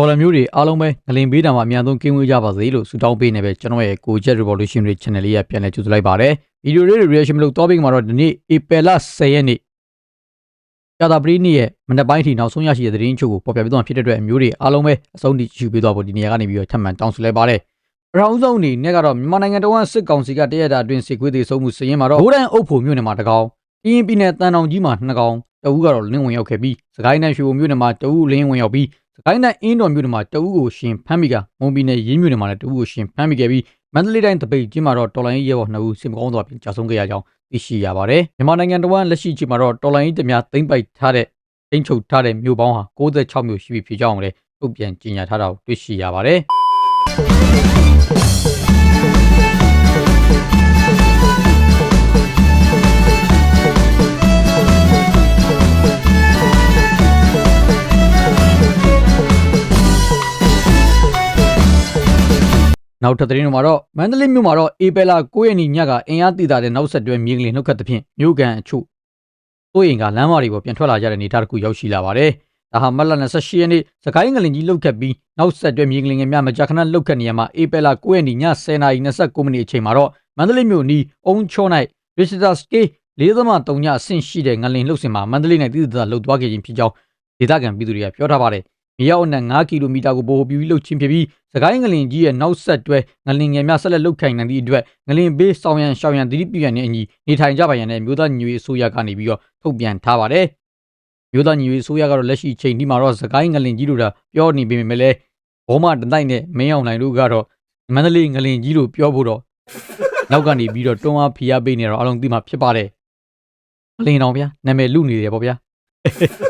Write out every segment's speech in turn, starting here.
တော်လမျိုးတွေအားလုံးပဲငလင်ဘေးတာမှာအများဆုံးကင်းဝေးကြပါစေလို့ဆုတောင်းပေးနေပဲကျွန်တော်ရဲ့ကိုချက် revolution တွေ channel လေးကပြန်လည်ကြိုဆိုလိုက်ပါတယ်ဗီဒီယိုလေးတွေ reaction မလုပ်တော့ပြီးမှာတော့ဒီနေ့ April 10ရက်နေ့ကြာတာပရိနေ့ရဲ့မနက်ပိုင်းထိနောက်ဆုံးရရှိတဲ့သတင်းချုပ်ကိုပေါ်ပြပေးသွားဖြစ်တဲ့အတွက်အမျိုးတွေအားလုံးပဲအဆုံးထိကြည့်ပေးသွားဖို့ဒီနေရာကနေပြီးတော့ထပ်မံတောင်းဆိုလိုက်ပါတယ်ပထမဆုံးအနေနဲ့ကတော့မြန်မာနိုင်ငံတော်ကစစ်ကောင်စီကတရက်တာအတွင်းစစ်ခွေးတွေဆုံးမှုစရင်မှာတော့ဘိုးတန်အုပ်ဖို့မြို့နယ်မှာတကောင်ကရင်ပြည်နယ်တန်တောင်ကြီးမှာနှစ်ကောင်တအူးကတော့လင်းဝင်ရောက်ခဲ့ပြီးစကိုင်းနယ်ရွှေဘုံမြို့နယ်မှာတအူးလင်းဝင်ရောက်ပြီးစ ကိုင်းနယ်အင်းတော်မြို့နယ်မှာတအူးကိုရှင်ဖမ်းမိကမုံပြည်နယ်ရင်းမြို့နယ်မှာလည်းတအူးကိုရှင်ဖမ်းမိခဲ့ပြီးမန္တလေးတိုင်းတပိတ်ချင်းမှာတော့တော်လိုင်းရဲဘော်နှစ်ဦးစစ်မကောင်းစွာပြင်ကြာဆုံးခဲ့ရကြောင်းသိရှိရပါတယ်မြန်မာနိုင်ငံတော်ကလက်ရှိချိန်မှာတော့တော်လိုင်းတများသိမ့်ပိုက်ထားတဲ့သိမ့်ချုပ်ထားတဲ့မြို့ပေါင်းဟာ66မြို့ရှိပြီဖြစ်ကြောင်းလည်းထုတ်ပြန်ကြေညာထားတာကိုတွေ့ရှိရပါတယ် နောက်ထပ်သတင်းတွေမှာတော့မန္တလေးမြို့မှာတော့အေပယ်လာ9ရက်နေ့ညကအင်အားတည်တာတဲ့နောက်ဆက်တွဲမြေကလေးနှုတ်ခတ်သဖြင့်မြို့ကန်အချို့စိုးရင်ကလမ်းမတွေပေါ်ပြန်ထွက်လာကြတဲ့နေသားတစ်ခုရောက်ရှိလာပါတယ်။ဒါဟာမတ်လ28ရက်နေ့စကိုင်းငလင်ကြီးလှုပ်ခတ်ပြီးနောက်ဆက်တွဲမြေကလေးငယ်များမကြာခဏလှုပ်ခတ်နေရမှာအေပယ်လာ9ရက်နေ့ည10:29မိနစ်အချိန်မှာတော့မန္တလေးမြို့နီးအုံချော၌ရစ်တာစကေ4.3ညအဆင့်ရှိတဲ့ငလင်လှုပ်စင်မှာမန္တလေး၌တည်တည်လှုပ်သွားခဲ့ခြင်းဖြစ်ကြောင်းဒေသခံပြည်သူတွေကပြောထားပါတယ်။ မြေရောက်အနက်9ကီလိုမီတာကိုပို့ပြီးလှုပ်ချင်းဖြစ်ပြီးစကိုင်းငလင်ကြီးရဲ့နောက်ဆက်တွဲငလင်ငယ်များဆက်လက်လှုပ်ခိုင်နိုင်သည့်အတွက်ငလင်ဘေးဆောင်ရန်ရှောင်ရန်သတိပြုရန်နဲ့အညီနေထိုင်ကြပါရန်နဲ့မြို့သားညီညွတ်ရေးအစိုးရကနေပြီးတော့ထုတ်ပြန်ထားပါတယ်။မြို့သားညီညွတ်ရေးအစိုးရကတော့လက်ရှိချိန်ဒီမှာတော့စကိုင်းငလင်ကြီးတို့ကပြောနေပေမဲ့လည်းဘောမတတိုက်နဲ့မင်းအောင်နိုင်တို့ကတော့မန္တလေးငလင်ကြီးတို့ပြောဖို့တော့နောက်ကနေပြီးတော့တွန်းအားဖိအားပေးနေတော့အလုံးသိမှဖြစ်ပါတယ်။ငလင်တော်ဗျာနာမည်လူနေတယ်ပေါ့ဗျာ။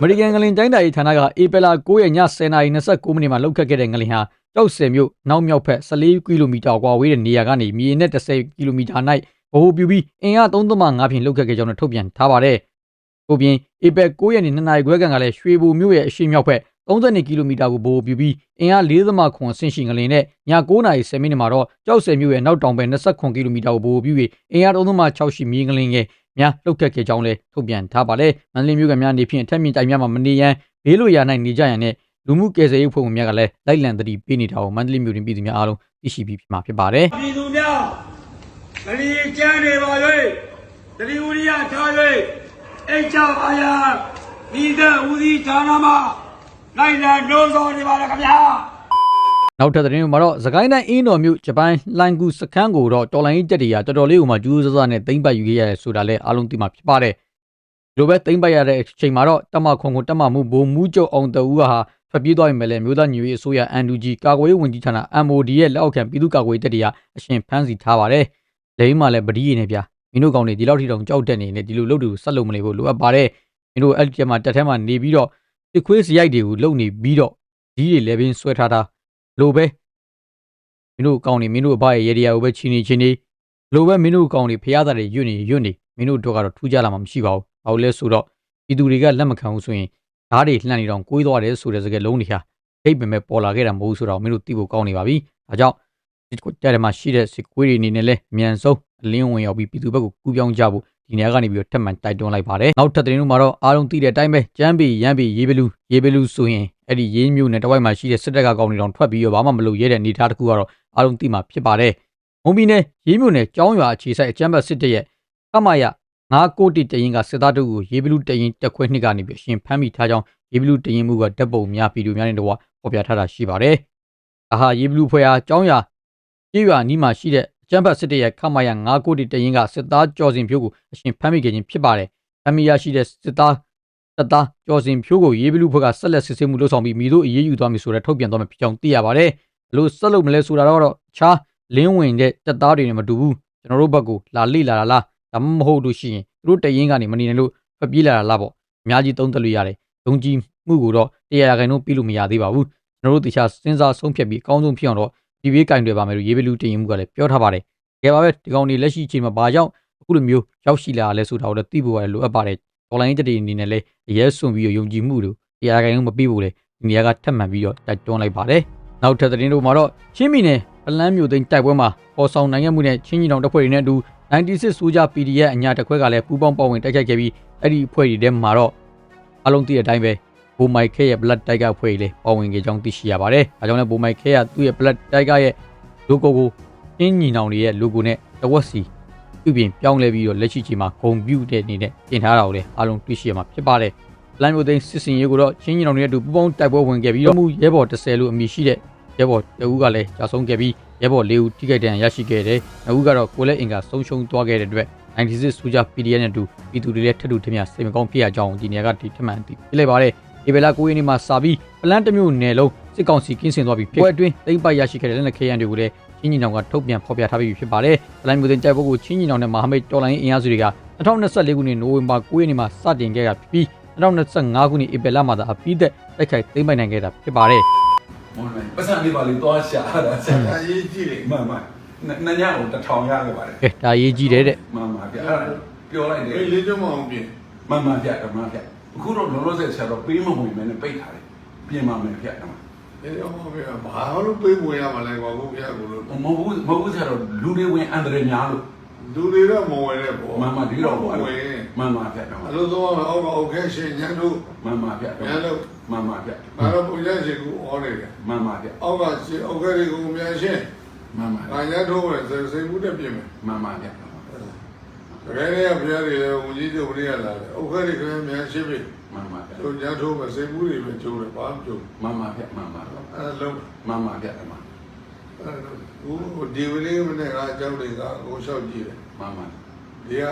အမေရိကန်ငလင်တိုင်းတာရေးဌာနကဧပြီလ9ရက်ည10:29မိနစ်မှာလှုပ်ခတ်ခဲ့တဲ့ငလင်ဟာကြောက်စင်မြို့နောက်မြောက်ဘက်14ကီလိုမီတာကွာဝေးတဲ့နေရာကနေမြေနဲ့10ကီလိုမီတာ၌ဗဟိုပြုပြီးအင်အား3.5ဖြင့်လှုပ်ခတ်ခဲ့ကြောင်းထုတ်ပြန်ထားပါတယ်။ထို့ပြင်ဧပြီ9ရက်နေ့2နာရီခွဲခန့်ကလည်းရွှေဘိုမြို့ရဲ့အရှေ့မြောက်ဘက်32ကီလိုမီတာကိုဗဟိုပြုပြီးအင်အား4.9အဆင့်ရှိငလင်နဲ့ည9:10မိနစ်မှာတော့ကြောက်စင်မြို့ရဲ့နောက်တောင်ဘက်29ကီလိုမီတာကိုဗဟိုပြုပြီးအင်အား3.6ရှိမြေငလင်ငယ် များလှုပ်ခတ်ခဲ့ကြောင်းလည်းထုတ်ပြန်ထားပါတယ်။မန္တလေးမြို့ကများနေဖြင့်အထက်မြင့်တိုင်များမှာမနေရန်ဘေးလိုရာ၌နေကြရန်နဲ့လူမှုကယ်ဆယ်ရေးဖွဲ့ဝင်များကလည်းလိုက်လံသတိပေးနေတာကိုမန္တလေးမြို့တွင်ပြည်သူများအားလုံးသိရှိပြီးဖြစ်မှာဖြစ်ပါတယ်ပြည်သူများဂရီကျမ်းနေပါ၍တတိဝရိယထား၍အိတ်ချပါရန်မိသက်ဦးစီးဌာနမှနိုင်လံနှိုးဆော်နေပါလေခင်ဗျာ။ နောက်ထပ်သတင်းမှာတော့သခိုင်းတိုင်းအင်းတော်မြို့ဂျပန်လှိုင်ကူစခန်းကိုတော့တော်လိုင်းတက်တွေကတော်တော်လေးကိုမှကျူးစစနဲ့သိမ့်ပတ်ယူခဲ့ရတယ်ဆိုတာလည်းအားလုံးသိမှာဖြစ်ပါတယ်။ဒီလိုပဲသိမ့်ပတ်ရတဲ့အချိန်မှာတော့တမခွန်ကိုတမမှုဘုံမူးကျုပ်အောင်တူဟာထွက်ပြေးသွားပြီမဲ့လည်းမြို့သားညွေအစိုးရ NUG ကာကွယ်ရေးဝန်ကြီးဌာန MOD ရဲ့လက်အောက်ခံပြည်သူ့ကာကွယ်ရေးတပ်တွေကအရှင်ဖမ်းဆီးထားပါတယ်။လိမ့်မှလည်းပဒီရည်နေဗျာမင်းတို့ကောင်တွေဒီလောက်ထိတောင်ကြောက်တက်နေနေဒီလိုလုပ်တူဆက်လုပ်မနေဘူးလိုအပ်ပါတယ်။မင်းတို့အဲ့ဒီကျမှတက်ထဲမှာနေပြီးတော့တစ်ခွေးစရိုက်တွေကိုလုံနေပြီးတော့ဒီတွေလည်းပင်ဆွဲထားတာ လိုပဲမင်းတို့ကောင်တွေမင်းတို့အဘရဲ့ရေဒီယာကိုပဲချီနေချီနေလိုပဲမင်းတို့ကောင်တွေဖျားသားတွေယွတ်နေယွတ်နေမင်းတို့တို့ကတော့ထူးကြလာမှာမရှိပါဘူး။ဘာလို့လဲဆိုတော့ပြည်သူတွေကလက်မခံဘူးဆိုရင်ဓာတ်တွေလှမ်းနေတော့ကိုးသွားတယ်ဆိုတဲ့စကားလုံးတွေဟာဒိတ်ပင်မဲ့ပေါ်လာခဲ့တာမဟုတ်ဘူးဆိုတော့မင်းတို့သိဖို့ကောင်းနေပါပြီ။ဒါကြောင့်ဒီတက်တယ်မှာရှိတဲ့စစ်ကွေးတွေအနေနဲ့လည်းအမြန်ဆုံးအလင်းဝင်ရောက်ပြီးပြည်သူဘက်ကိုကူးပြောင်းကြဖို့ဒီနေရာကနေပြီးတော့ထပ်မံတိုက်တွန်းလိုက်ပါတယ်။နောက်ထပ်သတင်းတွေမှာတော့အားလုံးသိတဲ့အတိုင်းပဲကျမ်းပီရမ်းပီရေးဘလူးရေးဘလူးဆိုရင် အဲ့ဒီရေးမျိုးနဲ့တဝိုက်မှာရှိတဲ့စစ်တပ်ကကောင်တွေတောင်ထွက်ပြီးတော့ဘာမှမလုပ်ရဲတဲ့အနေအထားတစ်ခုကတော့အားလုံးသိမှာဖြစ်ပါတယ်။မုံပီနယ်ရေးမျိုးနဲ့ကျောင်းရွာအခြေဆိုင်အကျမ်းဘတ်စစ်တပ်ရဲ့ကမရငါးကိုတိတရင်ကစစ်သားတို့ကိုရေးဘလူးတရင်တက်ခွဲနှစ်ကနေပြီးအရှင်ဖမ်းမိထားကြောင်းရေးဘလူးတရင်မှုကတပ်ပုံများဗီဒီယိုများနဲ့တော့ဖော်ပြထားတာရှိပါတယ်။ဒါဟာရေးဘလူးဖွဲ့အားကျောင်းရွာကြေးရွာနီးမှာရှိတဲ့အကျမ်းဘတ်စစ်တပ်ရဲ့ခမရငါးကိုတိတရင်ကစစ်သားကြော်စင်ဖြိုးကိုအရှင်ဖမ်းမိခဲ့ခြင်းဖြစ်ပါတယ်။အမီယာရှိတဲ့စစ်သား တပ်သားကြော်စင်ဖြိုးကိုရေးဘလူးဖွဲ့ကဆက်လက်စစ်ဆေးမှုလုပ်ဆောင်ပြီးမိတို့အေးအေးယူသွားမယ်ဆိုတဲ့ထုတ်ပြန်သွားမှာဖြစ်ကြောင်းသိရပါတယ်။ဘလို့ဆက်လုပ်မလဲဆိုတာတော့ချားလင်းဝင်တဲ့တပ်သားတွေနဲ့မတူဘူးကျွန်တော်တို့ဘက်ကလာလိလာလာလားဒါမှမဟုတ်လို့ရှိရင်သူတို့တရင်ကနေမနေနိုင်လို့ဖပြေးလာတာလားပေါ့အများကြီးသုံးသပ်လို့ရတယ်ဒုံကြီးမှုကိုတော့တရားရခိုင်တော့ပြီးလို့မရသေးပါဘူးကျွန်တော်တို့တခြားစဉ်းစားဆုံးဖြတ်ပြီးအကောင်းဆုံးဖြစ်အောင်တော့ဒီဘေးကင်တွေပါမယ်လို့ရေးဘလူးတရင်မှုကလည်းပြောထားပါတယ်တကယ်ပါပဲဒီကောင်တွေလက်ရှိချိန်မှာဘာကြောင့်အခုလိုမျိုးရောက်ရှိလာလဲဆိုတာကိုလည်းသိဖို့ရတယ်လိုအပ်ပါတယ် ဒေါ်လာရင်းတတိအနေနဲ့လည်းအရဲဆွန်ပြီးတော့ယုံကြည်မှုတို့တရားခိုင်တော့မပြီးဘူးလေဒီနေရာကထပ်မှန်ပြီးတော့တိုက်တွန်းလိုက်ပါတယ်နောက်ထပ်သတင်းတို့မှာတော့ချင်းမီနယ်ပလန်းမျိုးသိန်းတိုက်ပွဲမှာပေါ်ဆောင်နိုင်ရမှုနဲ့ချင်းကြီးတောင်တပ်ဖွဲ့တွေနဲ့အတူ96ဆိုကြ PDF အညာတစ်ခွဲကလည်းပူးပေါင်းပါဝင်တိုက်ခိုက်ခဲ့ပြီးအဲ့ဒီအဖွဲ့တွေထဲမှာတော့အလုံးသိတဲ့အတိုင်းပဲဘဘိုမိုက်ခဲရဲ့ blood tiger ဖွဲ့လေးပေါ်ဝင်ခဲ့ကြောင်းသိရှိရပါတယ်။အဲကြောင့်လည်းဘိုမိုက်ခဲကသူ့ရဲ့ blood tiger ရဲ့ logo ကိုအင်းညီနောင်တွေရဲ့ logo နဲ့တဝက်စီ ပြုပြင်ပြောင်းလဲပြီးတော့လက်ရှိချိန်မှာဂုံပြူတဲ့အနေနဲ့ပြင်ထားတာကိုလည်းအားလုံးတွေ့ရှိရမှာဖြစ်ပါတယ်။လမ်းမျိုးသိန်းစစ်စင်ရေးကိုတော့ချင်းညီနောင်တွေရဲ့အတူပူးပေါင်းတိုက်ပွဲဝင်ခဲ့ပြီးတော့မှုရဲဘော်30လို့အမည်ရှိတဲ့ရဲဘော်တဦးကလည်းကြာဆုံးခဲ့ပြီးရဲဘော်၄ဦးထိခိုက်ဒဏ်ရာရရှိခဲ့တယ်။နောက်ဦးကတော့ကိုလက်အင်ကဆုံးရှုံးသွားခဲ့တဲ့အတွက်96စူဂျာ PDF နဲ့အတူပြည်သူတွေလည်းထပ်တူထင်မြစိတ်မကောင်းဖြစ်ရကြောင်းဒီနေရာကဒီထမှန်သိပြလိုက်ပါတယ်။ဒီဘက်လာကိုရင်းနေမှာစာပြီးပလန်တစ်မျိုးနယ်လုံးစစ်ကောင်စီကင်းစင်သွားပြီးဖြစ်ပွဲအတွင်းတိမ့်ပိုက်ရရှိခဲ့တဲ့လက်နက်ခဲယမ်းတွေကိုလည်း ချင်းညီနောင်ကထုတ်ပြန်ဖော်ပြထားပြီးဖြစ်ပါတယ်။ပလန်မျိုးတင်ကြိုက်ဖို့ကိုချင်းညီနောင်နဲ့မဟာမိတ်တော်လိုင်းအင်အားစုတွေက2024ခုနှစ်နိုဝင်ဘာ9ရက်နေ့မှာစတင်ခဲ့တာဖြစ်ပြီး2025ခုနှစ်ဧပြီလမှာသာအပြီးသက်တိုက်ခိုက်သိမ်းပိုက်နိုင်ခဲ့တာဖြစ်ပါတယ်မဟုတ်ဘူးပတ်စံလေးပါလေသွားရှာတာဆက်အရေးကြီးတယ်မှန်မှန်နှစ်ညကိုတစ်ထောင်ရခဲ့ပါတယ်။ကဲဒါရေးကြီးတယ်တဲ့မှန်မှန်ပြအဲ့ဒါပြောလိုက်တယ်အေးလေးတော့မအောင်ပြင်မှန်မှန်ပြဓမ္မပြအခုတော့လောလောဆယ်ဆရာတော့ပေးမဝင်မဲနဲ့ပိတ်ထားတယ်ပြင်ပါမယ်ပြဓမ္မအေး တော့မအောင်ပြင်ဘာလို့ပေးဝင်ရမှာလဲကွာဘုရားကိုလို့မဟုတ်ဘူးမဟုတ်ဘူးဆရာတော့လူတွေဝင်အန္တရာယ်များလို့လူတွေတော့မဝင်တဲ့ပေါ့မှန်မှန်ဒီတော့ဝင်မှန်မှန်ပြဓမ္မအလို့တော့အောက်ကအောက်ခဲရှင်ညံတို့မှန်မှန်ပြဓမ္မညံတို့မှန်မှန်ပြဘာလို့ပုံရရှင်ကိုအော်နေတယ်မှန်မှန်ပြအောက်ကရှင်အောက်ခဲတွေကိုမြန်ရှင်းမှန်မှန်ငါညံတို့ပဲစိတ်မှုတက်ပြင်မယ်မှန်မှန်ပြတကယ်လည်းဘုရားတွေလည်းဝန်ကြီးချုပ်တွေကလာတယ်အောက်ခဲတွေကလည်းမြန်ရှင်းပြီ မှန်မှန်ပြတို့ညံတို့ပဲစိတ်မှုတွေပဲကျိုးတယ်ဘာမှမကျိုးမှန်မှန်ပြမှန်မှန်အဲလုံးမှန်မှန်ပြဓမ္မအဲဒီဝလေးမနဲ့ကအကြောင်းတွေကကိုလျှောက်ကြည့်တယ်မှန်မှန်ဒီက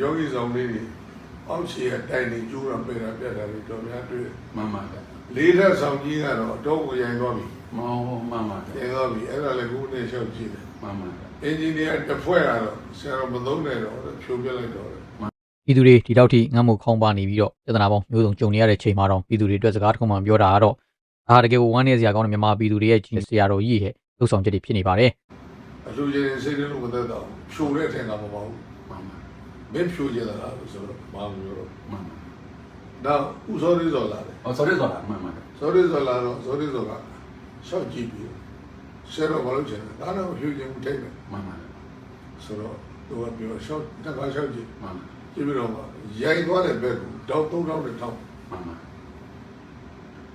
ယောဂီဆောင်လေးတွေအောက်ခြေအတိုင်းနေကျိုးတာပြတာပြတာတွေတော်များတွေ့တယ်မှန်မှန်ပြလေးထပ်ဆောင်ကြီးကတော့အတော့ကိုရိုင်းသွားပြီမောမှန်မှန်ပြရိုင်းသွားပြီအဲ့ဒါလည်းခုနေလျှောက်ကြည့်တယ်မှန်မှန်ပြအင်ဂျင်နီယာတစ်ဖွဲ့ကတော့ဆရာတော်မသုံးနဲ့တော့ဖြိုးပြလိုက်တော့တယ် ပြည်သူတွေဒီတောက်ထိငတ်မှုခေါင်းပါနေပြီးတော့ပြဿနာပေါင်းမျိုးစုံကြုံနေရတဲ့ချိန်မှာတော့ပြည်သူတွေအတွက်စကားတစ်ခုမှပြောတာကတော့ဒါတကယ်ကိုဝမ်းနည်းစရာကောင်းတဲ့မြန်မာပြည်သူတွေရဲ့ကြီးဆရာတော်ကြီးရဲ့လှုပ်ဆောင်ချက်တွေဖြစ်နေပါတယ်အလူချင်းစိတ်ထဲလို့မသက်တော့ဖြိုးတဲ့အထင်ကမပေါ့ဘူးမှန်မှန်မင်းဖြိုးကြတာလားဆိုတော့မမပြောတော့မှန်မှန်နောက်ဥစောလေးစော်လာတယ်အော် sorry ဆိုတာမှန်မှန်စော်လေးစော်လာတော့စော်လေးစော်ကရှောက်ကြည့်ပြီးဆရာတော်ဘာလို့ချင်လဲဒါတော့ဖြိုးခြင်းထိတ်တယ်မှန်မှန်ဆိုတော့သူကပြောရှောက်တက်ကရှောက်ကြည့်မှန် ကြည့်ပြီးတော့ရိုက်သွားတဲ့ဘက်ကိုတောက်သုံးတောက်နဲ့ထောက်မှန်မှန်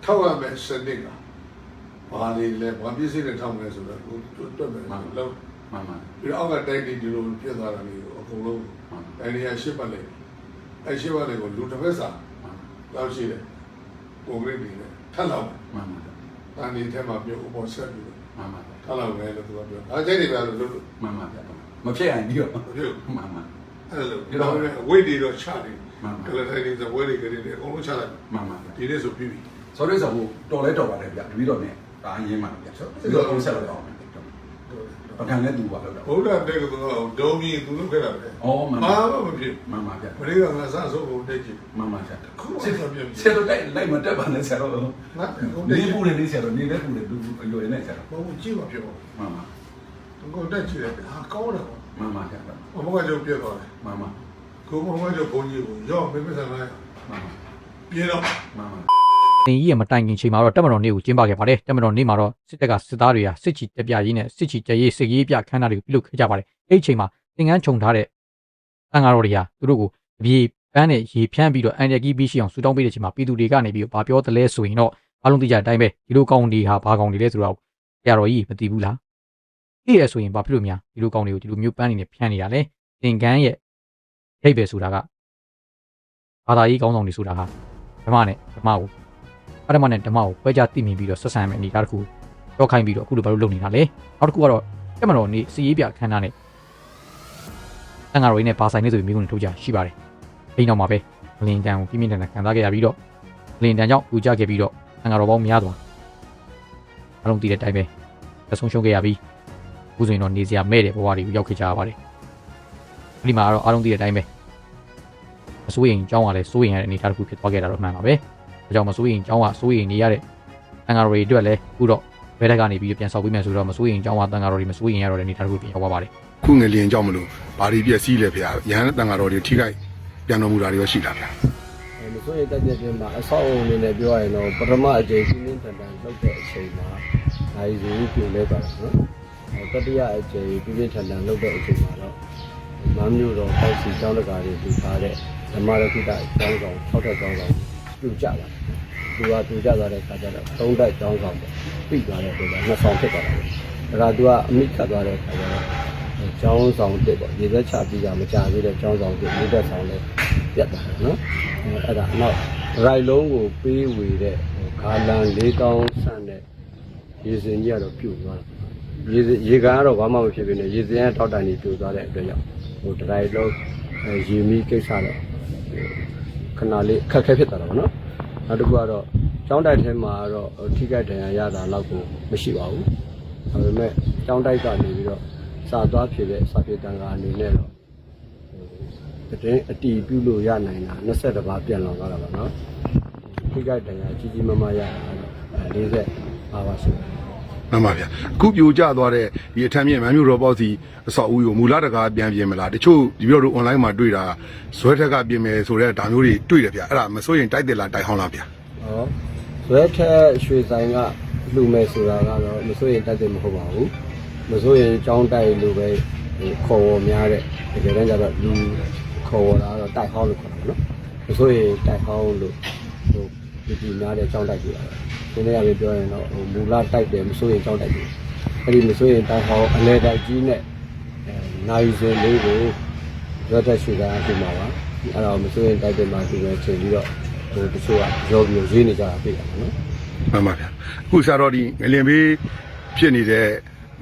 ထောက်ရမယ်စနစ်ကဘာလေးလဲဘာပစ္စည်းနဲ့ထောက်မလဲဆိုတော့ကိုတွတ်မယ်လုံးမှန်မှန်ပြီးတော့အောက်ကတိုက်တီဒီလိုပြစ်သွားတာလေးကိုအကုန်လုံးအဲ့ဒီဟာရှစ်ပတ်လိုက်အဲ့ရှစ်ပတ်လိုက်ကိုလူတစ်ဖက်စာလောက်ရှိတယ်ကိုဂရိတ်တွေနဲ့ထပ်လောက်မှန်မှန်တန်ဒီထဲမှာပြုတ်အပေါ်ဆက်ပြီးမှန်မှန်ထပ်လောက်ပဲလို့သူကပြောဒါကြိတ်နေပါလို့လို့မှန်မှန်မဖြစ်ရင်ပြီးတော့ပြုတ်မှန်မှန် အဲ့လိုဒီတော့ဝိတ်တွေတော့ချတယ်မှန်မှန်ကလထိုင်တွေဝဲတွေကြတွေအကုန်လုံးချလိုက်မှန်မှန်ဒီနေ့ဆိုပြီးပြီ sorry ဆိုတော့တော်လဲတော်ပါတယ်ဗျတပီတော့ねဒါရင်းမှန်ဗျဒီတော့ကိုဆက်လို့အောင်ပကံနဲ့တူပါလို့တော့ဘုရားတဲ့ကတော့ဒုံကြီးသူလုပ်ခဲ့တာပဲအော်မှန်ဘာမှမဖြစ်မှန်မှန်ဗျဘယ်ကငါစားဆုံးကိုတက်ကြည့်မှန်မှန်ဗျခုမှဆက်ပြည့်ဆက်တော့လိုက်မတက်ပါနဲ့ဆက်တော့ငါကိုနေတက်ကြည့်ပူနေနေဆက်တော့နေတဲ့ပူနေတူအရွယ်နဲ့ဆက်တော့ဘာလို့ကြည့်မှဖြစ်ပါမှန်မှန်ဘူးကိုတက်ကြည့်တယ်ဟာကောင်းတယ် မှန်မှန်ဗျဘဘကကြောပြတ်သွားတယ်မှန်မှန်ကိုဘဘကကြောဘုန်းကြီးကိုရော့မေမဆန်လိုက်မှန်မှန်ပြေတော့မှန်မှန်တင်ကြီးရဲ့မတိုင်ခင်ချိန်မှာတော့တက်မတော်နေ့ကိုကျင်းပခဲ့ပါတယ်တက်မတော်နေ့မှာတော့စစ်တပ်ကစစ်သားတွေဟာစစ်ချီတက်ပြရေးနဲ့စစ်ချီကြရေးစစ်ရေးပြခန်းနာတွေကိုပြုလုပ်ခဲ့ကြပါတယ်အဲ့ဒီချိန်မှာသင်္ကန်းခြုံထားတဲ့တန်ဃာတော်တွေဟာသူတို့ကိုအပြေပန်းနဲ့ရေဖြန်းပြီးတော့အန်ရကီဘီရှိအောင်ဆူတောင်းပေးတဲ့ချိန်မှာပြည်သူတွေကနေပြီးတော့ဗာပြောတယ်လဲဆိုရင်တော့အားလုံးသိကြတဲ့အတိုင်းပဲဒီလိုကောင်းတွေဟာဘာကောင်းတွေလဲဆိုတော့ဆရာတော်ကြီးမသိဘူးလား သိရဆိုရင်ဘာဖြစ်လို့များဒီလိုကောင်းတွေကိုဒီလိုမျိုးပန်းနေနဲ့ဖြန်းနေတာလဲသင်္ကန်းရဲ့အိပ်ပဲဆိုတာကဘာသာရေးကောင်းဆောင်တွေဆိုတာဟာဓမ္မနဲ့ဓမ္မကိုအရမနဲ့ဓမ္မကိုပွဲကြသိမြင်ပြီးတော့ဆက်ဆံရမယ့်အနေအထားတစ်ခုတော့ခိုင်းပြီးတော့အခုလိုဘာလို့လုပ်နေတာလဲနောက်တစ်ခုကတော့တက်မတော်နေစီရေးပြခန်းသားနဲ့တန်ဃာတော်ကြီးနဲ့ပါဆိုင်နေဆိုပြီးမိကုန်းထုတ်ကြရှိပါတယ်အိမ်နောက်မှာပဲလင်တန်ကိုပြင်းပြင်းထန်ထန်ခံစားခဲ့ရပြီးတော့လင်တန်ကြောင့်ပူကြခဲ့ပြီးတော့တန်ဃာတော်ပေါင်းများစွာအလုံးတည်တဲ့အတိုင်းပဲအဆုံးရှုံးခဲ့ရပြီးအ ခုဆိုရင်တော့နေစရာမဲ့တဲ့ဘဝတွေကိုရောက်ခဲ့ကြရပါတယ်ဒီမှာကတော့အလုံးတည်တဲ့အတိုင်းပဲအစိုးရင်ကြောင်းကလည်းစိုးရင်ရတဲ့အနေအထားတစ်ခုဖြစ်သွားခဲ့တာတော့မှန်ပါပဲဒါကြောင့်မစိုးရင်ကျောင်းကစိုးရင်နေရတဲ့တန်ဃာတော်တွေအတွက်လည်းအခုတော့ဘဲတက်ကနေပြီးပြန်ဆောက်ပေးမယ်ဆိုတော့မစိုးရင်ကျောင်းကတန်ဃာတော်တွေမစိုးရင်ရတော့တဲ့အနေထားတစ်ခုပြန်ရောက်သွားပါတယ်ခုငယ်လျင်ကြောက်မလို့ဘာဒီပြက်စီးလဲဗျာရဟန်းတန်ဃာတော်တွေထိခိုက်ပြန်တော်မူတာတွေရောရှိတာဗျာအဲမစိုးရိမ်တက်တဲ့ပြင်မှာအဆောက်အအုံအနေနဲ့ပြောရရင်တော့ပထမအကြိမ်ပြင်းပြင်းထန်ထန်လုပ်တဲ့အချိန်မှာနိုင်စီပြိုလဲပါတယ်နော်အဲ တတိယအကြိမ်ပြင်းပြင်းထန်ထန်လုပ်တဲ့အချိန်မှာတော့မမ်းမျိုးတော်ပေါ့စီကျောင်းတကာတွေထူထားတဲ့ဓမ္မရခိတကျောင်းဆောင်ထောက်ထက်ကျောင်းဆောင်ပြုကြပါတယ်သူကသူကြသွားတဲ့ခါကျတော့သုံးတိုက်ကျောင်းဆောင်ပေါ့ပြီးသွားတဲ့အတွက်နှစ်ဆောင်ဖြစ်သွားတယ်ဒါကသူကအမိခတ်သွားတဲ့ခါကျတော့ကျောင်းဆောင်တစ်ပေါ့ရေသက်ချပြီးတာမကြသေးတဲ့ကျောင်းဆောင်တစ်မိသက်ဆောင်လည်းပြတ်သွားတယ်နော်အဲ့ဒါနောက်ရိုက်လုံးကိုပေးဝေတဲ့ဂါလန်၄တောင်းဆန့်တဲ့ရေစင်ကြီးကတော့ပြုတ်သွားတာ ရေရေကန်ကတော့ဘာမှမဖြစ်ဖြစ်နေရေစင်ကတောက်တန်ကြီးပြုတ်သွားတဲ့အတွက်ကြောင့်ဟိုဒရိုက်လုံးရေမီကိစ္စတော့ခဏလေးအခက်အခဲဖြစ်သွားတာပေါ့နော်နောက်တစ်ခုကတော့ကျောင်းတိုက်ထဲမှာတော့ထိခိုက်ဒဏ်ရာရတာတော့ကိုမရှိပါဘူးဒါပေမဲ့ကျောင်းတိုက်ကနေပြီးတော့စာသွားဖြစ်တဲ့စာပြေတန်ခါအနေနဲ့တော့ဟိုတည်အတီးပြုလို့ရနိုင်တာ20ပါးပြန်လောင်သွားတာပါနော်ထိခိုက်ဒဏ်ရာကြီးကြီးမားမားရတာတော့45ပါးရှိတယ် မှန်ပါဗျာအခုပြိုကျသွားတဲ့ဒီအထမ်းမြင့်မမ်းမျိုးရောပေါ့စီအဆောက်အဦကိုမူလတကာပြန်ပြင်မလားတချို့ဒီပြောတို့ online မှာတွေ့တာဇွဲထက်ကပြင်မယ်ဆိုတဲ့ဒါမျိုးတွေတွေ့တယ်ဗျာအဲ့ဒါမစိုးရင်တိုက်တယ်လားတိုက်ဟောင်းလားဗျာဟောဇွဲထက်ရွှေဆိုင်ကလှူမယ်ဆိုတာကတော့မစိုးရင်တတ်တယ်မဟုတ်ပါဘူးမစိုးရင်ចောင်းတိုက်လိုပဲဟိုခေါ်ဝေါ်များတဲ့တကယ်တမ်းကျတော့လူခေါ်ဝေါ်တာကတော့တိုက်ဟောင်းလို့ခေါ်တာပေါ့နော်မစိုးရင်တိုက်ဟောင်းလို့ဟို ဒီဒီများတဲ့ចောင်းတိုက်ကြတာဒီနေ့ကပဲပြောရင်တော့ဟိုမူလတိုက်တယ်မစိုးရင်ចောင်းတိုက်တယ်အဲ့ဒီမစိုးရင်တိုက်ဟောင်းအလဲတိုက်ကြီးနဲ့အဲနိုင်စင်လေးကိုဇွဲထက်ရွှေဆိုင်ကပြင်ပါပါအဲ့တော့မစိုးရင်တိုက်တယ်မှာဒီပဲချိန်ပြီးတော့ဟိုတချို့ကရောပြီးတော့ရေးနေကြတာပြည့်တယ်နော်မှန်ပါဗျာအခုဆရာတော်ဒီငလင်ဘေးဖြစ်နေတဲ့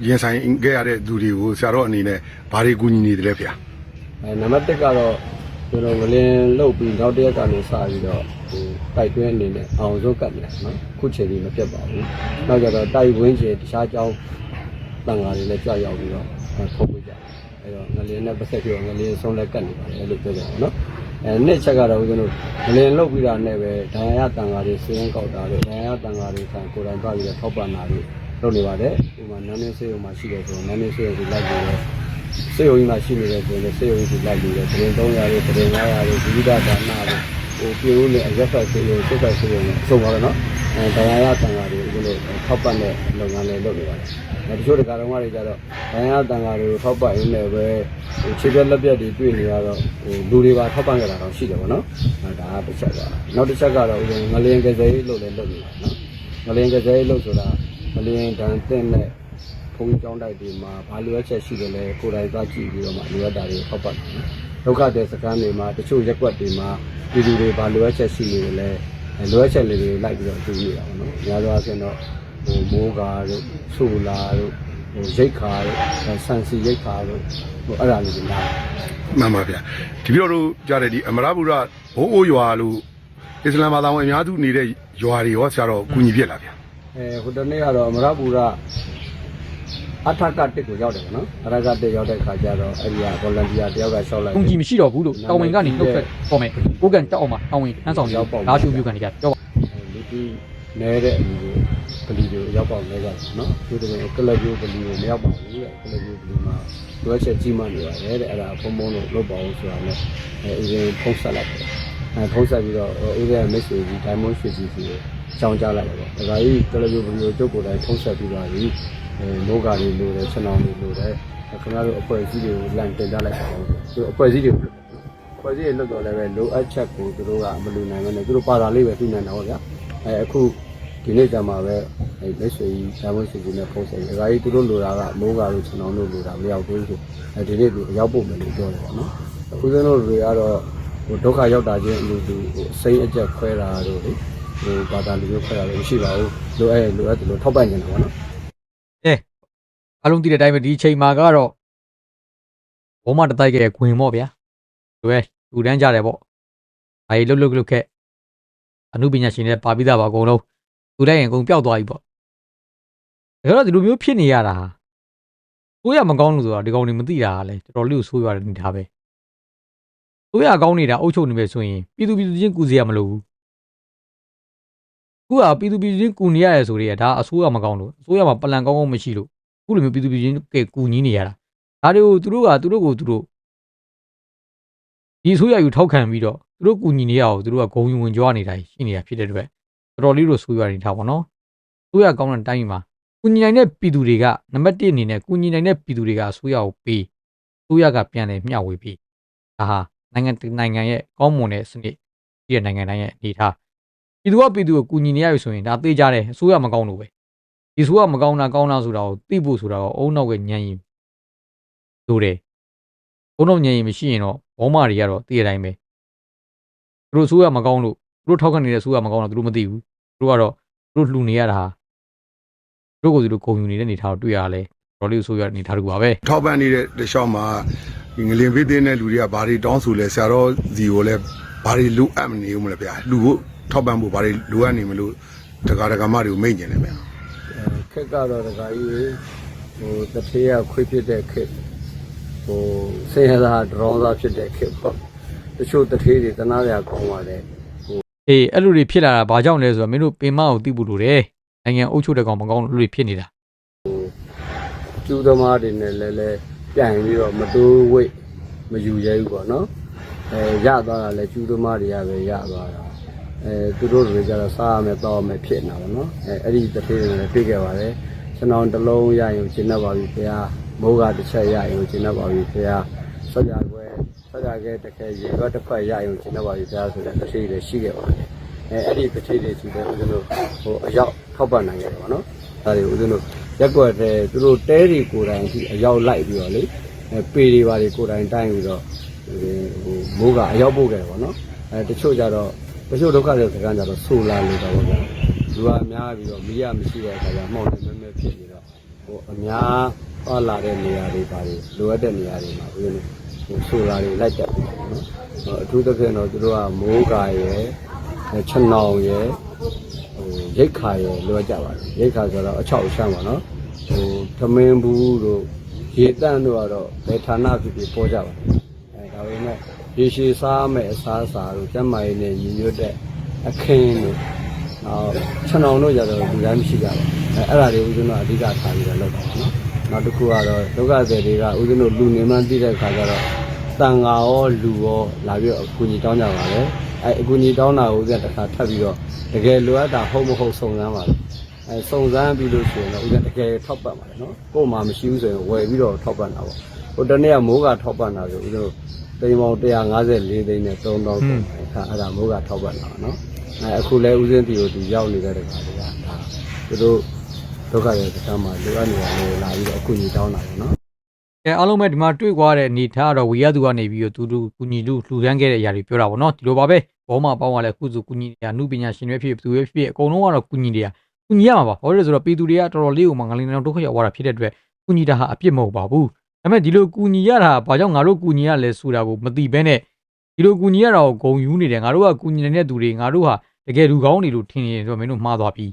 ရင်ဆိုင်ခဲ့ရတဲ့သူတွေကိုဆရာတော်အနေနဲ့ဘာတွေကူညီနေတယ်လဲဗျာအဲနံပါတ်1ကတော့ ကျွန်တော်ငလင်လုတ်ပြီးနောက်တစ်ရက်ကနေစပြီးတော့ဟိုတိုက်တွင်းအနေနဲ့အောင်စုကတ်နေတာနော်ခုချိန်ကြီးမပြတ်ပါဘူးနောက်ကြတော့တိုက်ဝင်းချေတခြားကြောင်းတန်ဃာတွေလည်းကြောက်ရောက်ပြီးတော့ထုတ်ပြကြအဲတော့ငလင်နဲ့ပတ်သက်ပြီးတော့ငလင်ဆုံးလက်ကတ်နေပါတယ်လို့ပြောကြပါနော်အဲနှစ်ချက်ကတော့ဦးဇင်းတို့ငလင်လုတ်ပြီးတာနဲ့ပဲဒဏ်ရာရတန်ဃာတွေစင်းကောက်တာတွေဒဏ်ရာရတန်ဃာတွေခံကိုယ်တိုင်သွားပြီးတော့ထောက်ပံ့တာတွေလုပ်နေပါတယ်ဒီမှာနန်းနေစေးုံမှာရှိတယ်ဆိုတော့နန်းနေစေးုံကိုလိုက်ပြီးတော့ စေယုံကြီးမှာရှိနေတဲ့ဆိုရင်စေယုံကြီးလိုက်လို့ရတယ်တရင်300တွေတရင်900တွေဒီဒဒါနတွေဟိုပြေဦးနဲ့အရက်ဖတ်စေယုံစစ်ဖတ်စေယုံနဲ့အဆုံးပါတော့နော်အဲတရားရတန်ဃာတွေအခုလိုထောက်ပတ်တဲ့လုပ်ငန်းလေးလုပ်နေပါတယ်အဲတချို့တက္ကရာတွေကြတော့တရားရတန်ဃာတွေကိုထောက်ပတ်ရင်းနဲ့ပဲဟိုခြေပြက်လက်ပြက်တွေတွေ့နေရတော့ဟိုလူတွေပါထောက်ပတ်ကြတာတော့ရှိတယ်ပေါ့နော်အဲဒါကတစ်ချက်ပါနောက်တစ်ချက်ကတော့ဦးငလျင်ကစားရေးလုပ်လည်းလုပ်နေတာနော်ငလျင်ကစားရေးလုပ်ဆိုတာငလျင်တန်တဲ့နဲ့ ဘုံကျောင်းတိုက်တွေမှာဘာလိုအပ်ချက်ရှိတယ်လဲကိုယ်တိုင်သွားကြည့်ပြီးတော့မှလိုအပ်တာတွေထောက်ပတ်တယ်ဒုက္ခတဲ့စကမ်းတွေမှာတချို့ရက်ွက်တွေမှာပြည်သူတွေဘာလိုအပ်ချက်ရှိနေတယ်လဲအဲလိုအပ်ချက်လေးတွေလိုက်ပြီးတော့တူနေတာပေါ့နော်။များသောအားဖြင့်တော့ဟိုမိုးကာတို့ဆိုလာတို့ဟိုရိတ်ခါတို့ဆန်စီရိတ်ခါတို့ဟိုအဲ့ဒါလေးတွေလာတယ်မှန်ပါဗျာဒီပြောတို့ကြားတဲ့ဒီအမရပူရဘိုးအိုးရွာလို့အစ္စလာမ်ဘာသာဝင်အများစုနေတဲ့ရွာတွေရောဆရာတော်ကူညီပြက်လားဗျာအဲဟိုတနေ့ကတော့အမရပူရ အထကတစ်ကိုရောက်တယ်ပေါ့နော်အထကတစ်ရောက်တဲ့ခါကျတော့အဲ့ဒီကဗော်လန်တီယာတယောက်ကရှောက်လိုက်။ုံကြီးမရှိတော့ဘူးလို့တောင်ဝင်ကနေနှုတ်ဆက်ပေါ်မယ်။ကိုကန်တောက်အောင်မှာတောင်ဝင်နှမ်းဆောင်ရောက်လာရှုပ်ပြုကန်နေကြပြောပါလူတီနဲတဲ့အလူကိုပလီကိုရောက်ပေါက်လဲကြတယ်နော်ဒီတကယ်ကလပ်ပြိုပလီကိုမရောက်ပါဘူးတဲ့ကလပ်ပြိုပလီမှာလွှဲချက်ကြီးမှနေရတယ်တဲ့အဲ့ဒါဖုံဖုံလို့လုပ်ပါအောင်ဆိုတာနဲ့အဲဦးရင်ဖုံးဆက်လိုက်တယ်အဲဖုံးဆက်ပြီးတော့ဦးရဲ့မိတ်ဆွေကြီးဒိုင်မွန်ရွှေကြီးစီကို ကြောင်းကြလိုက်တယ်ပေါ့ဒါကကြီးကလပ်ပြိုပလီကိုကျုပ်ကိုယ်တိုင်ဖုံးဆက်ပြီးပါပြီအဲလောကတွေလိုတယ်ချက်နောင်တွေလိုတယ်ခင်ဗျားတို့အဖွဲ့အစည်းတွေကိုလန်တင်ကြလိုက်ပါဦးသူအဖွဲ့အစည်းတွေကိုဖွဲ့စည်းရလွတ်တော်လည်းပဲလိုအပ်ချက်ကိုသူတို့ကမလူနိုင်ဘူးနဲ့သူတို့ပါတာလေးပဲသိနိုင်တာပေါ့ဗျာအဲအခုဒီနေ့ကျမှပဲအဲလက်ဆွေကြီးဇာမွေးစီကြီးနဲ့ဖုန်းဆက်တယ်ဒါကြီးသူတို့လိုတာကမိုးကာတို့ကျွန်တော်တို့လိုတာမရောက်သေးဘူးဆိုအဲဒီနေ့သူရောက်ဖို့မယ်လို့ပြောတယ်ပေါ့နော်အခုစင်းတို့တွေကတော့ဟိုဒုက္ခရောက်တာချင်းအလိုတူဟိုစိမ့်အကျက်ခွဲတာတို့လေ ဟိုဘာသာလူမျိုးခွဲတာလည်းမရှိပါဘူးလိုအဲလိုအဲလိုထောက်ပံ့နေတာပေါ့နော်။အဲအလုံးတည်တဲ့အတိုင်းပဲဒီအချိန်မှာကတော့ဘောမတတိုက်ရဲ့ခွင်ပေါ့ဗျာ။ဒီပဲလူတန်းကြတယ်ပေါ့။အဲလှုပ်လှုပ်လှုပ်ခဲ့အမှုပညာရှင်တွေပါပြီးသားပါအကုန်လုံးလူတိုင်းရင်အကုန်ပျောက်သွားပြီပေါ့။ဒါတော့ဒီလိုမျိုးဖြစ်နေရတာဟာကိုရမကောင်းလို့ဆိုတာဒီကောင်တွေမသိတာကလည်းတော်တော်လေးကိုဆိုးရွားတဲ့အနေထားပဲ။ကိုရကောင်းနေတာအုပ်ချုပ်နေပဲဆိုရင်ပြည်သူပြည်သူချင်းကူစီရမလို့ဘူး။ ခုကပြည်သူပြည်သူချင်းကူနေရတယ်ဆိုရင်ဒါအစိုးရမကောင်းလို့အစိုးရမှာပလန်ကောင်းကောင်းမရှိလို့ခုလိုမျိုးပြည်သူပြည်သူချင်းကကူညီနေရတာဒါတွေကိုသူတို့ကသူတို့ကိုသူတို့ဒီအစိုးရယူထောက်ခံပြီးတော့သူတို့ကူညီနေရအောင်သူတို့ကဂုံယူဝင်ကြွားနေတာရှိနေတာဖြစ်တဲ့အတွက်တော်တော်လေးလို့ဆိုးရွားနေတာပေါ့နော်။ဆိုးရကောင်းတဲ့အတိုင်းမှာကူညီနိုင်တဲ့ပြည်သူတွေကနံပါတ်1အနေနဲ့ကူညီနိုင်တဲ့ပြည်သူတွေကအစိုးရကိုပေးအစိုးရကပြန်လဲမျှဝေပေးဒါဟာနိုင်ငံတစ်နိုင်ငံရဲ့ကောင်းမွန်တဲ့စနစ်ဒီတဲ့နိုင်ငံတိုင်းရဲ့အနေအထား ပြည်သူကပြည်သူကိုကူညီနေရပြီဆိုရင်ဒါသိကြတယ်အစိုးရမကောင်းလို့ပဲဒီအစိုးရမကောင်းတာကောင်းတာဆိုတာကိုသိဖို့ဆိုတာကိုအုံနောက်ကညံရင်တို့တယ်အုံနောက်ညံရင်မရှိရင်တော့ဘောမတွေကတော့သိရတိုင်းပဲသူတို့အစိုးရမကောင်းလို့သူတို့ထောက်ခံနေတဲ့အစိုးရမကောင်းတော့သူတို့မသိဘူးသူတို့ကတော့သူတို့လှူနေရတာဟာသူတို့ကိုယ်သူတို့ဂုံယူနေတဲ့အနေထားကိုတွေ့ရလဲတော်လေးဆိုရတဲ့အနေထားတူပါပဲထောက်ပံ့နေတဲ့တခြားမှာဒီငလင်ပေးတဲ့လူတွေကဘာတွေတောင်းဆိုလဲဆရာတော်စီကိုလည်းဘာတွေလိုအပ်မနေဘူးမလားဗျာလူကို ထောက်ပံ့ဖို့ဘာတွေလိုအပ်နေမလို့တက္ကရာကမတွေကိုမိတ်ကျင်တယ်ဗျာအဲခက်ကတော့တခါကြီးဟိုတထေးကခွေးဖြစ်တဲ့ခက်ဟိုဆင်းရဲသားဒရောင်းသားဖြစ်တဲ့ခက်ပေါ့တချို့တထေးတွေတနာရကောင်းပါတယ်အေးအဲ့လိုတွေဖြစ်လာတာဘာကြောင့်လဲဆိုတော့မင်းတို့ပင်မကိုသိဖို့လိုတယ်နိုင်ငံအုပ်ချုပ်တဲ့ကောင်မကောင်းလို့လူတွေဖြစ်နေတာကျူးသမားတွေနဲ့လည်းလည်းပြန်ပြီးတော့မတိုးဝိတ်မယူရဲဘူးပေါ့နော်အဲရသွားတာလည်းကျူးသမားတွေကပဲရသွားတာ အဲသူတို့တွေကြတော့စားရမယ်တောက်ရမယ်ဖြစ်နေတာပေါ့နော်အဲအဲ့ဒီတစ်သေးတွေလည်းပြခဲ့ပါတယ်ကျွန်တော်တစ်လုံးရရင်ရှင်းတော့ပါပြီခင်ဗျာမိုးကတစ်ချက်ရရင်ရှင်းတော့ပါပြီခင်ဗျာဆက်ကြွယ်ဆက်ကြခဲတစ်ခဲရေတော့တစ်ခွက်ရရင်ရှင်းတော့ပါပြီခင်ဗျာဆိုတဲ့တစ်သေးတွေရှိခဲ့ပါတယ်အဲအဲ့ဒီတစ်သေးတွေရှိတဲ့ဦးဇင်းတို့ဟိုအရောက်ထောက်ပံ့နိုင်ခဲ့တယ်ပေါ့နော်ဒါတွေဦးဇင်းတို့ရက်ွက်တဲ့သူတို့တဲတွေကိုယ်တိုင်အထိအရောက်လိုက်ပြီးတော့လေအဲပေတွေပါတွေကိုယ်တိုင်တိုင်းပြီးတော့ဟိုမိုးကအရောက်ပို့ခဲ့တယ်ပေါ့နော်အဲတချို့ကြတော့တ ချို့ဒုက္ခတွေစကားကြတော့ဆိုလာလို့တော့ပေါ့ဗျာလူကအများပြီးတော့မီးရမရှိတဲ့အခါကျမှောင်နေမဲမဲဖြစ်နေတော့ဟိုအများသွားလာတဲ့နေရာတွေပါလေလိုအပ်တဲ့နေရာတွေမှာဦးဇင်းတို့ဟိုဆိုလာတွေလိုက်တက်ပြီးတော့နော်ဟိုအထူးသဖြင့်တော့သူတို့ကမိုးကာရယ်အဲချနောင်ရယ်ဟိုရိတ်ခါရယ်လိုအပ်ကြပါတယ်ရိတ်ခါဆိုတော့အချောက်အရှမ်းပါနော်ဟိုသမင်းဘူးတို့ရေတန့်တို့ကတော့ဘယ်ဌာနဖြစ်ဖြစ်ပေါ်ကြပါတယ်အဲဒါ ပေမဲ့ရေရှည်စားမဲ့အစားအစာတို့ကျန်းမာရေးနဲ့ညီညွတ်တဲ့အခင်းတို့နောက်ချနောင်တို့ကြတော့ဒီတိုင်းမရှိကြဘူးအဲအဲ့ဒါတွေဦးဇင်းတို့အဓိကထားပြီးတော့လုပ်တာပါနော်နောက်တစ်ခုကတော့ဒုက္ခသည်တွေကဦးဇင်းတို့လူနေမှန်းသိတဲ့အခါကျတော့တန်ဃာရောလူရောလာပြီးတော့အကူအညီတောင်းကြပါလေအဲအကူအညီတောင်းတာကိုဦးဇင်းတစ်ခါထပ်ပြီးတော့တကယ်လိုအပ်တာဟုတ်မဟုတ်စုံစမ်းပါလေအဲစုံစမ်းပြီးလို့ရှိရင်တော့ဦးဇင်းတကယ်ထောက်ပံ့ပါလေနော်ကို့မှာမရှိဘူးဆိုရင်ဝယ်ပြီးတော့ထောက်ပံ့တာပေါ့ဟိုတနေ့ကမိုးကထောက်ပံ့တာဆိုဦးဇင်းတို့ တိမ်ပေါင်း154သိန်းနဲ့3000တောင်းတယ်ခါအဲ့ဒါမိုးကထောက်ပံ့တာပါနော်အဲအခုလဲဦးဇင်းတီကိုဒီရောက်နေတဲ့တခါတွေကဒါသူတို့ဒုက္ခရဲ့စကားမှာလိုအပ်နေတာလေလာပြီးတော့အကူအညီတောင်းတာပေါ့နော်အဲအားလုံးပဲဒီမှာတွေ့သွားတဲ့အနေထားကတော့ဝေရသူကနေပြီးတော့သူတို့ကုညီလူလှူဒန်းခဲ့တဲ့အရာတွေပြောတာပေါ့နော်ဒီလိုပါပဲဘောမပေါင်းကလည်းအခုဆိုကုညီနေရနုပညာရှင်တွေဖြစ်ဖြစ်ဘယ်သူပဲဖြစ်ဖြစ်အကုန်လုံးကတော့ကုညီနေရကုညီရမှာပါဘာလို့လဲဆိုတော့ပြည်သူတွေကတော်တော်လေးကိုမှငလင်းအောင်ဒုက္ခရောက်သွားတာဖြစ်တဲ့အတွက်ကုညီတာဟာအပြစ်မဟုတ်ပါဘူး ဒါပေမဲ့ဒီလိုကုညီရတာဘာကြောင့်ငါတို့ကုညီရလဲဆိုတာကိုမသိဘဲနဲ့ဒီလိုကုညီရတာကိုဂုံယူနေတယ်ငါတို့ကကုညီနေတဲ့သူတွေငါတို့ဟာတကယ်လူကောင်းတွေလို့ထင်နေတယ်ဆိုတော့မင်းတို့မှားသွားပြီ